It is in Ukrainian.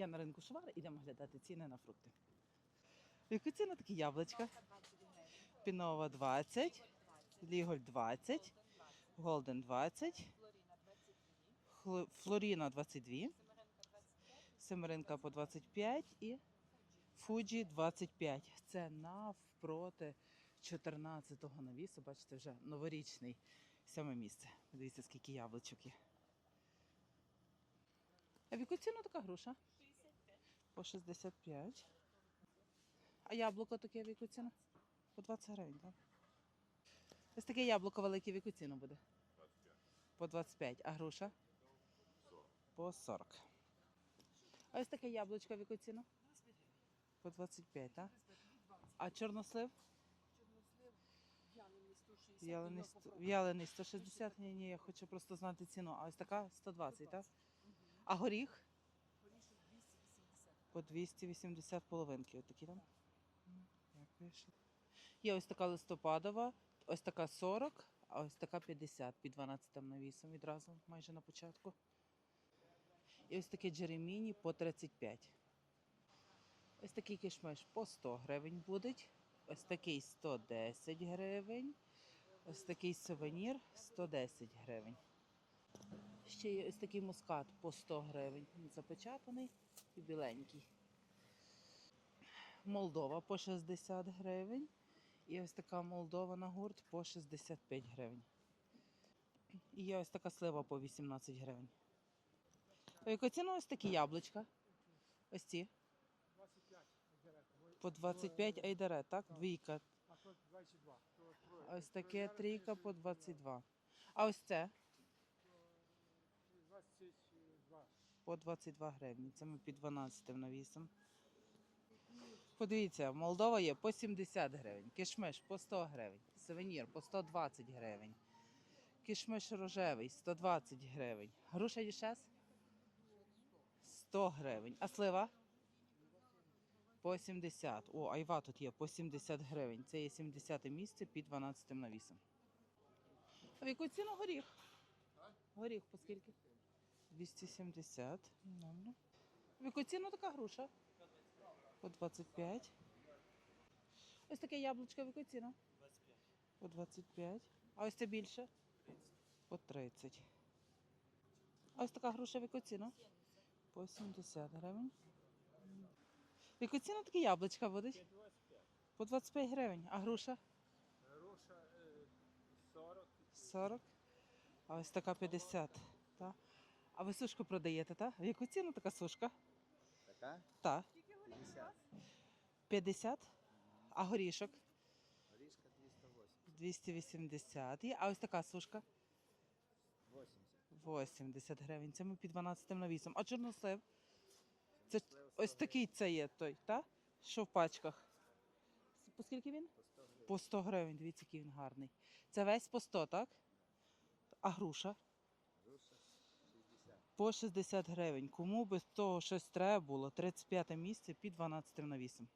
Я на ринку Шувара, ідемо глядати ціни на фрукти. В Яку такі яблучка? Пінова 20, Ліголь 20, Голден 20, Флоріна 22, Семеринка по 25 і Фуджі 25. Це навпроти 14-го навісу. Бачите, вже новорічний сьоме місце. Дивіться, скільки яблучок є. А в яку ціну така груша? По 65. А яблуко таке в яку ціну? По 20 гривень, так? Ось таке яблуко велике в яку ціну буде? По 25. А груша? По 40. А ось таке яблучко в яку ціну? По 25, так? А чорнослив? В'ялений, сто- в'ялений 160? Ні, ні, я хочу просто знати ціну. А ось така 120, так? А горіх? По 280 половинки. Ось такі там. Є ось така листопадова, ось така 40, а ось така 50 під 12 навісом відразу, майже на початку. І ось таке джереміні по 35. Ось такий кишмиш по 100 гривень буде. Ось такий 110 гривень. Ось такий сувенір 110 гривень. Ще є ось такий мускат по 100 гривень. Він запечатаний і біленький. Молдова по 60 гривень. І ось така Молдова на гурт по 65 гривень. І є ось така слива по 18 гривень. А яку ціну ось такі яблучка? Ось ці? 25 директор. По 25 айдаре, так? Двійка. А 22. То троє. А ось таке трійка по 22. А ось це 22. По 22 гривні. Це ми під 12 навісом. Подивіться, Молдова є по 70 гривень, кишмиш по 100 гривень, сувенір по 120 гривень, кишмиш рожевий 120 гривень. Груша дішес 100 гривень. А слива? По 70. О, айва тут є по 70 гривень. Це є 70 місце під 12 навісом. А в яку ціну горіх? Горіх по скільки? 270. Добре. В яку ціну така груша? По 25. Ось таке яблучко в яку ціну? 25. По 25. А ось це більше? По 30. А ось така груша в яку ціну? По 70 гривень. В яку ціну такі яблучка будуть? По 25 гривень. А груша? Груша е, 40. 40. А ось така 50. Та. А ви сушку продаєте, так? В яку ціну така сушка? Така? Так. 50. 50. А горішок? Горішка 280. 280. є. А ось така сушка? 80. 80 гривень. Це ми під 12 навісом. А чорнослив? Це ось такий це є той, так? Що в пачках? По скільки він? По 100 гривень. По 100 гривень. Дивіться, який він гарний. Це весь по 100, так? А груша? Груша 60. По 60 гривень. Кому без того щось треба було? 35 місце під 12 навісом.